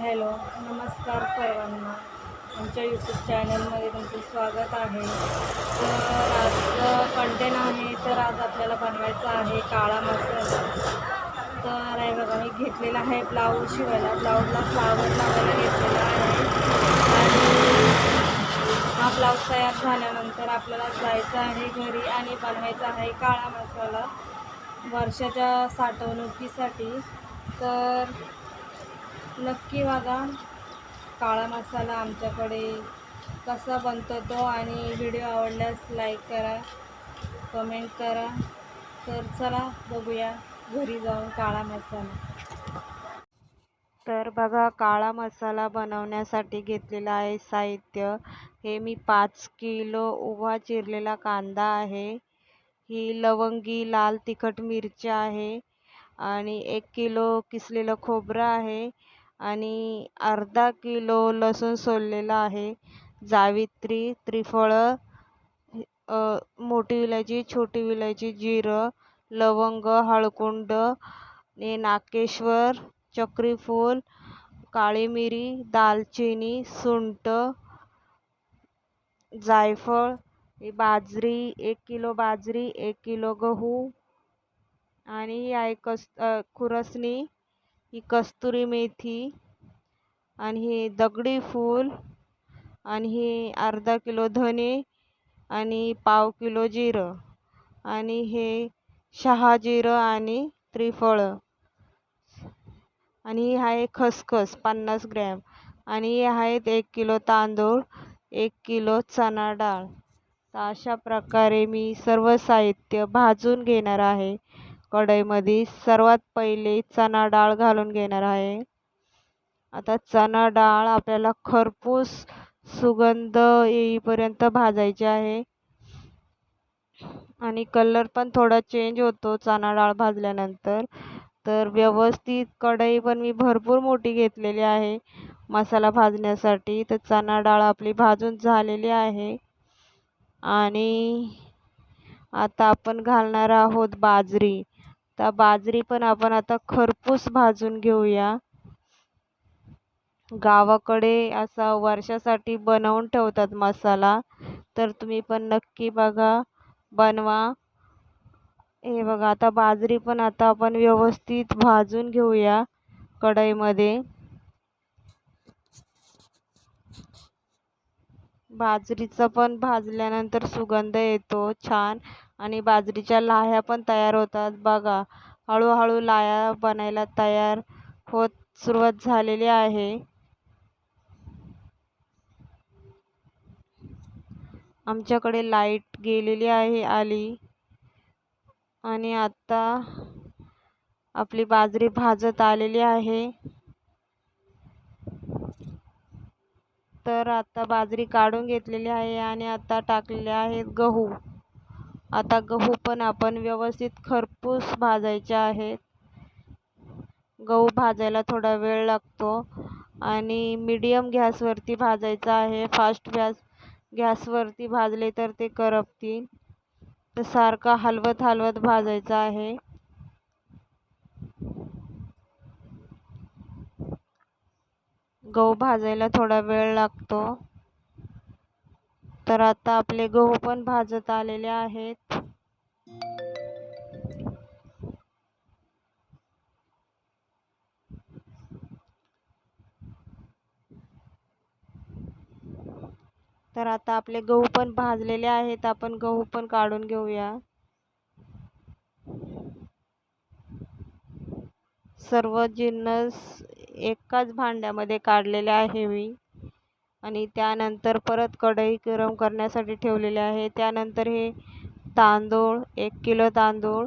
Hello नमस्कार सर्वांना. आमच्या यूट्यूब चॅनलमध्ये तुमचं स्वागत आहे. तर आजचं कंटेन आहे तर आज आपल्याला बनवायचं आहे काळा मसाला. तर आहे बघा मी घेतलेला आहे ब्लाऊज शिवायला. ब्लाऊजला फ्लावर लावायला घेतलेला आहे. आणि हा ब्लाऊज तयार झाल्यानंतर आपल्याला जायचं आहे घरी आणि बनवायचा आहे काळा मसाला. वर्षाच्या साठवणुकीसाठी. तर नक्की बघा. काळा मसाला आमच्याकडे कसा बनतो तो आणि व्हिडिओ आवडल्यास लाईक करा कमेंट करा. तर चला बघूया घरी जाऊन काळा मसाला. तर बघा काळा मसाला बनवण्यासाठी घेतलेलं आहे साहित्य. हे मी पाच किलो उभा चिरलेला कांदा आहे. ही लवंगी लाल तिखट मिरच्या आहे. आणि एक किलो किसलेलं खोबरं आहे. आणि अर्धा किलो लसूण सोललेला आहे. जावित्री त्रिफळं मोठी विलायची छोटी विलायची जिरं लवंग हळकुंड ने नाकेश्वर चक्रीफूल काळी मिरी दालचिनी सुंठ जायफळ बाजरी एक किलो बाजरी एक किलो गहू आणि ही आहे कस खुरसणी ही कस्तुरी मेथी आणि हे दगडी फूल आणि हे अर्धा किलो धने आणि पाव किलो जिरं आणि हे शहाजिरं आणि त्रिफळं. आणि ही आहे खसखस पन्नास ग्रॅम. आणि हे आहेत एक किलो तांदूळ एक किलो चणा डाळ. तर अशा प्रकारे मी सर्व साहित्य भाजून घेणार आहे. कढईमध्ये सर्वात पहिले चणा डाळ घालून घेणार आहे. आता चणा डाळ आपल्याला खरपूस सुगंध येईपर्यंत भाजायची आहे. आणि कलर पण थोडा चेंज होतो चणा डाळ भाजल्यानंतर. तर व्यवस्थित कढई पण मी भरपूर मोठी घेतलेली आहे मसाला भाजण्यासाठी. तर चणा डाळ आपली भाजून झालेली आहे. आणि आता आपण घालणार आहोत बाजरी. आता बाजरी पण आपण आता खरपूस भाजून घेऊया. गावाकडे असा वर्षासाठी बनवून ठेवतात मसाला. तर तुम्ही पण नक्की बघा बनवा. हे बघा आता बाजरी पण आता आपण व्यवस्थित भाजून घेऊया कढईमध्ये. बाजरीचा पण भाजल्यानंतर सुगंध येतो छान. आणि बाजरीच्या लाह्या पण तयार होतात. बघा हळूहळू लाह्या बनायला तयार होत सुरुवात झालेली आहे. आमच्याकडे लाइट गेलेली आहे आली. आणि आता आपली बाजरी भाजत आलेली आहे. तर आता बाजरी काढून घेतलेली आहे आणि आता टाकलेले आहेत गहू. आता गहू पण आपण व्यवस्थित खरपूस भाजायचे आहेत. गहू भाजायला थोडा वेळ लागतो आणि मीडियम गॅसवरती भाजायचा आहे. फास्ट गॅस गॅसवरती भाजले तर ते करपतील. तर सारखा हलवत हलवत भाजायचं आहे. गहू भाजायला थोडा वेळ लागतो. तर आता आपले गहू पण भाजत आलेले आहेत. तर आता आपले गहू पण भाजलेले आहेत. आपण गहू पण काढून घेऊया. सर्व जिन्नस एकाच भांड्यामध्ये काढलेले आहे मी. आणि त्यानंतर परत कढई गरम करण्यासाठी ठेवलेले आहे. त्यानंतर हे तांदूळ एक किलो तांदूळ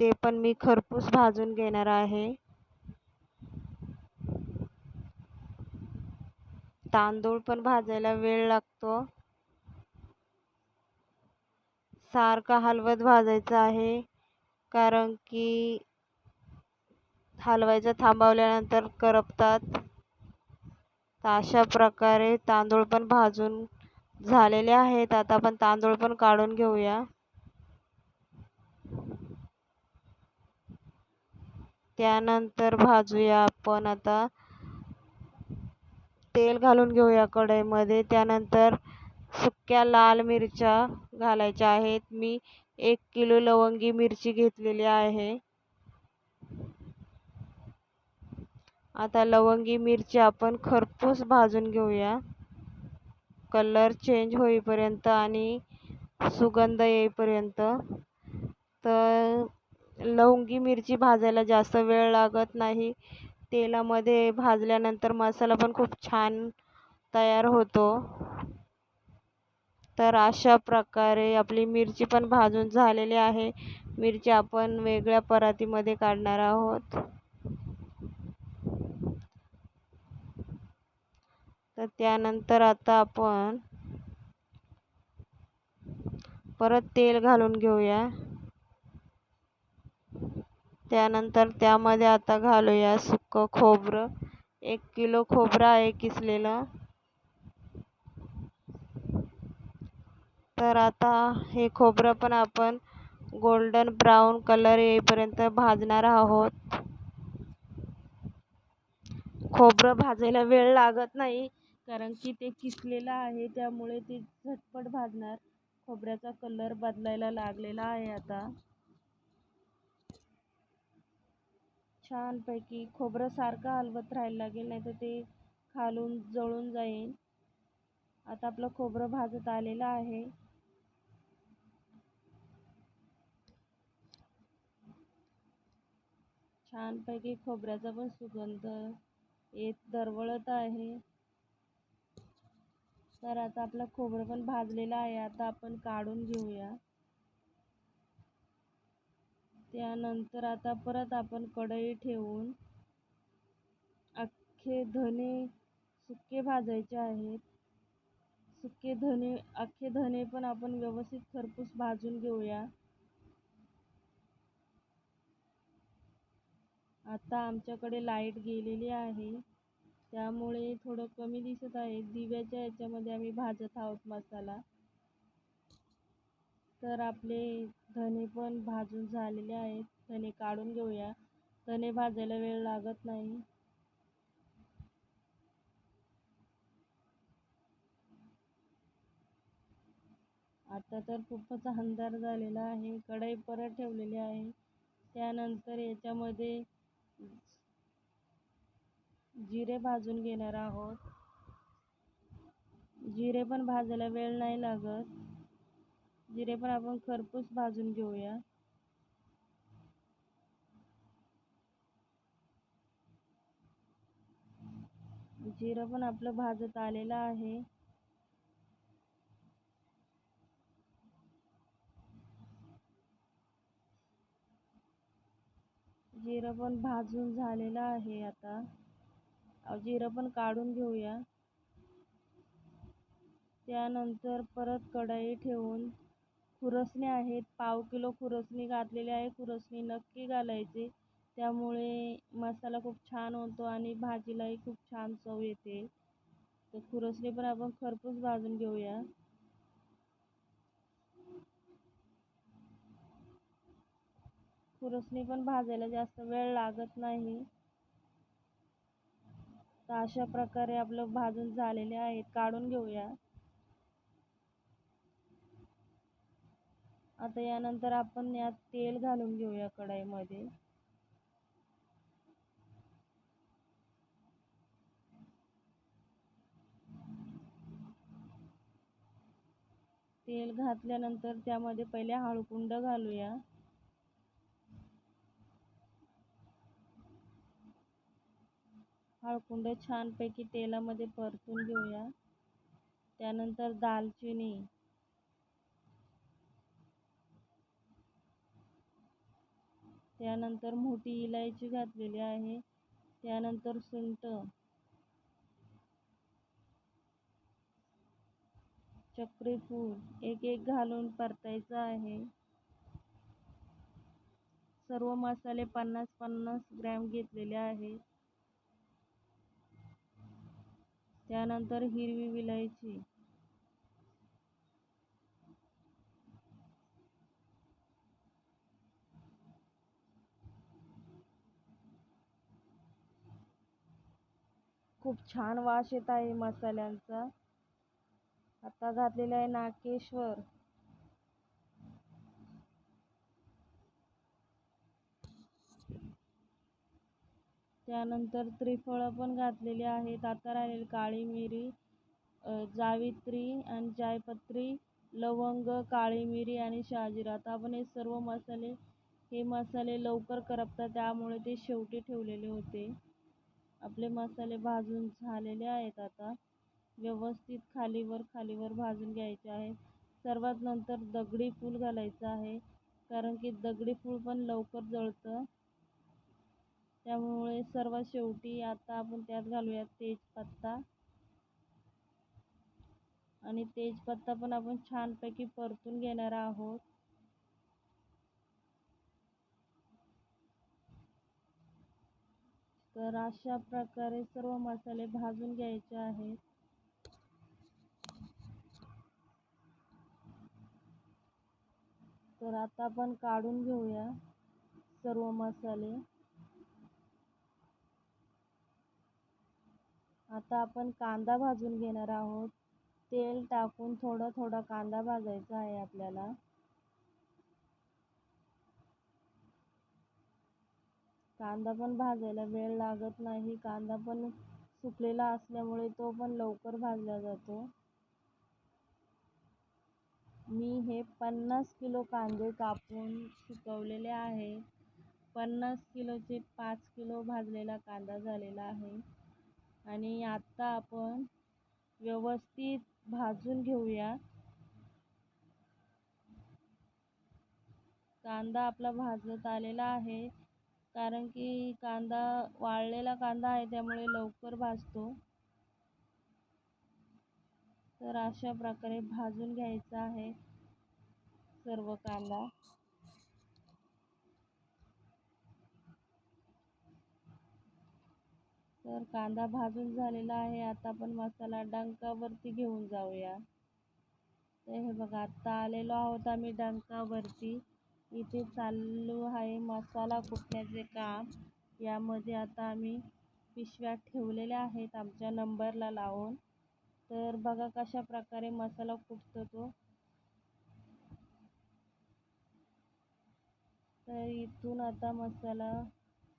ते पण मी खरपूस भाजून घेणार आहे. तांदूळ पण भाजायला वेळ लागतो. सारखा हलवत भाजायचं आहे कारण की हलवायचं थांबवल्यानंतर करपतात. तर अशा प्रकारे तांदूळ पण भाजून झालेले आहेत. आता आपण तांदूळ पण काढून घेऊया. त्यानंतर भाजूया आपण आता. तेल घालून घेऊया कढईमध्ये. त्यानंतर सुक्या लाल मिरच्या घालायच्या आहेत. मी एक किलो लवंगी मिरची घेतलेली आहे. आता लवंगी मिरची आपण खरपूस भाजून घेऊया. कलर चेंज होईपर्यंत आणि सुगंध येईपर्यंत. तर लवंगी मिरची भाजायला जास्त वेळ लागत नाही. तेलामध्ये भाजल्यानंतर मसाला पण खूप छान तयार होतो. तर अशा प्रकारे आपली मिरची पण भाजून झालेली आहे. मिरची आपण वेगळ्या परातीमध्ये काढणार आहोत. तर त्यानंतर आता आपण परत तेल घालून घेऊया. त्यानंतर त्यामध्ये आता घालूया सुकं खोबरं. एक किलो खोबरं आहे किसलेलं. तर आता हे खोबरं पण आपण गोल्डन ब्राऊन कलर येईपर्यंत भाजणार आहोत. खोबरं भाजायला वेळ लागत नाही. कारण की ते किसलेलं आहे त्यामुळे ते झटपट भाजणार. खोबऱ्याचा कलर बदलायला लागलेला आहे आता. छानपैकी खोबरं सारखं हलवत राहायला लागेल नाही तर ते खालून जळून जाईल. आता आपलं खोबरं भाजत आलेलं आहे. छानपैकी खोबऱ्याचा पण सुगंध येत दरवळत आहे. तर आता आपलं खोबरं पण भाजलेलं आहे. आता आपण काढून घेऊया. त्यानंतर आता परत आपण कढई ठेवून अख्खे धने सुके भाजायचे आहेत. सुके धने अख्खे धने पण आपण व्यवस्थित खरपूस भाजून घेऊया. आता आमच्याकडे लाइट गेलेली आहे. त्यामुळे थोडं कमी दिसत आहे. दिव्याच्या याच्यामध्ये आम्ही भाजत आहोत मसाला. तर आपले धने पण भाजून झालेले आहेत. धने काढून घेऊया. धने भाजायला वेळ लागत नाही. आता तर खूपच अंधार झालेला आहे. कढई परत ठेवलेली आहे. त्यानंतर याच्यामध्ये जिरे भाजून घेणार आहोत. जिरे पण भाजायला वेळ नाही लागत. जिरे पण आपण खरपूस भाजून घेऊया. जिरं पण आपलं भाजत आलेलं आहे. जिरं पण भाजून झालेलं आहे आता. जिरं पण काढून घेऊया. त्यानंतर परत कढई ठेवून खुरसणी आहेत. पाव किलो खुरसणी घातलेली आहे. खुरसणी नक्की घालायची. त्यामुळे मसाला खूप छान होतो आणि भाजीलाही खूप छान चव येते. तर खुरसणी पण आपण खरपूस भाजून घेऊया. खुरसणी पण भाजायला जास्त वेळ लागत नाही. तर अशा प्रकारे आपलं भाजून झालेले आहेत. काढून घेऊया. आता यानंतर आपण यात तेल घालून घेऊया कढईमध्ये. तेल घातल्यानंतर त्यामध्ये पहिले हळूकुंड घालूया. हळकुंड छानपैकी तेलामध्ये परतून घेऊया. त्यानंतर दालचिनी. त्यानंतर मोठी इलायची घातलेली आहे. त्यानंतर सुंट. चक्रीफूल. एक एक घालून परतायचं आहे. सर्व मसाले पन्नास पन्नास ग्रॅम घेतलेले आहेत. त्यानंतर हिरवी विलायची. खूप छान वास येत आहे मसाल्यांचा. आता घातलेला आहे नाकेश्वर त्यानंतर त्रिफळं पण घातलेली आहेत. आता राहिलेली काळी मिरी जावित्री आणि जायपत्री लवंग काळी मिरी आणि शहाजिरा. आता आपण हे सर्व मसाले हे मसाले लवकर करपतात त्यामुळे ते शेवटी ठेवलेले होते. आपले मसाले भाजून झालेले आहेत आता. व्यवस्थित खालीवर खालीवर भाजून घ्यायचे आहे. सर्वात नंतर दगडी फूल घालायचं आहे कारण की दगडी फूल पण लवकर जळतं. त्यामुळे सर्वात शेवटी आता आपण त्यात घालूयात तेजपत्ता. आणि तेजपत्ता पण आपण छानपैकी परतून घेणार आहोत. तर अशा प्रकारे सर्व मसाले भाजून घ्यायचे आहेत. तर आता आपण काढून घेऊया सर्व मसाले. आता आपण कांदा भाजून घेणार आहोत. तेल टाकून थोडं थोडा कांदा भाजायचा आहे आपल्याला. कांदा पण भाजायला वेळ लागत नाही. कांदा पण सुकलेला असल्यामुळे तो पण लवकर भाजला जातो. मी हे पन्नास किलो कांदे कापून सुकवलेले आहे. पन्नास किलोचे पाच किलो भाजलेला कांदा झालेला आहे. आणि आत्ता आपण व्यवस्थित भाजून घेऊया. कांदा आपला भाजत आलेला आहे. कारण की कांदा वाळलेला कांदा आहे त्यामुळे लवकर भाजतो. तर अशा प्रकारे भाजून घ्यायचा आहे सर्व कांदा. तर कांदा भाजून झालेला आहे. आता आपण मसाला डंकावरती घेऊन जाऊया. तर हे बघा आत्ता आलेलो आहोत आम्ही डंकावरती. इथे चालू आहे मसाला कुटण्याचे काम. यामध्ये आता आम्ही पिशव्या ठेवलेल्या आहेत आमच्या नंबरला लावून. तर बघा कशा प्रकारे मसाला कुटतो तो. तर इथून आता मसाला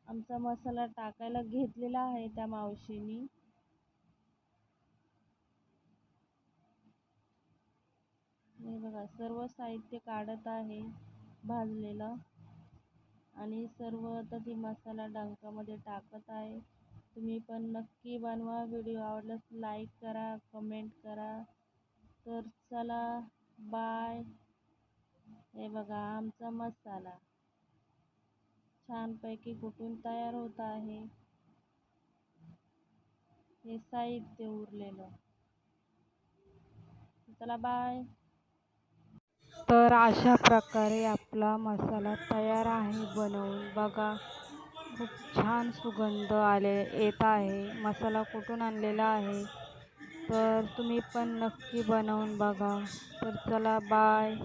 आमचा मसाला टाकायला घेतलेला आहे त्या मावशीनी. हे बघा सर्व साहित्य काढत आहे भाजलेलं. आणि सर्व आता ती मसाला डंकामध्ये टाकत आहे. तुम्ही पण नक्की बनवा व्हिडिओ आवडल्यास लाईक करा कमेंट करा. तर चला बाय. हे बघा आमचा मसाला. छानपैकी कुटून तयार होत आहे. हे साहित्य उरलेलं. चला बाय तर अशा प्रकारे आपला मसाला तयार आहे बनवून. बघा खूप छान सुगंध आले येत आहे. मसाला कुठून आणलेला आहे? तर तुम्ही पण नक्की बनवून बघा. तर चला बाय